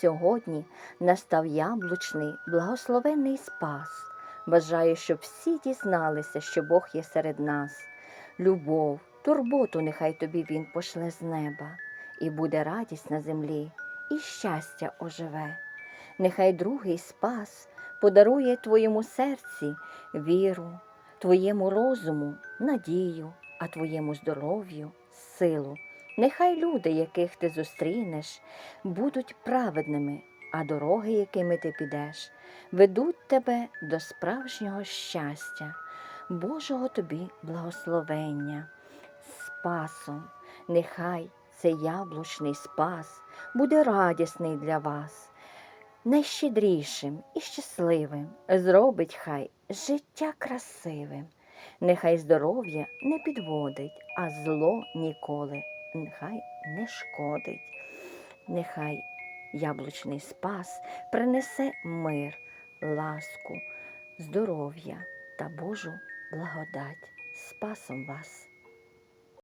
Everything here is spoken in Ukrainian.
сьогодні настав яблучний благословенний спас. Бажаю, щоб всі дізналися, що Бог є серед нас. Любов, турботу нехай тобі Він пошле з неба, і буде радість на землі, і щастя оживе. Нехай другий спас подарує твоєму серці віру, твоєму розуму надію, а твоєму здоров'ю силу. Нехай люди, яких ти зустрінеш, будуть праведними, а дороги, якими ти підеш, ведуть тебе до справжнього щастя, Божого тобі благословення, спасом. Нехай цей яблучний спас буде радісний для вас, найщедрішим і щасливим, зробить хай життя красивим. Нехай здоров'я не підводить, а зло ніколи нехай не шкодить. Нехай яблучний спас принесе мир, ласку, здоров'я та Божу благодать. Спасом вас!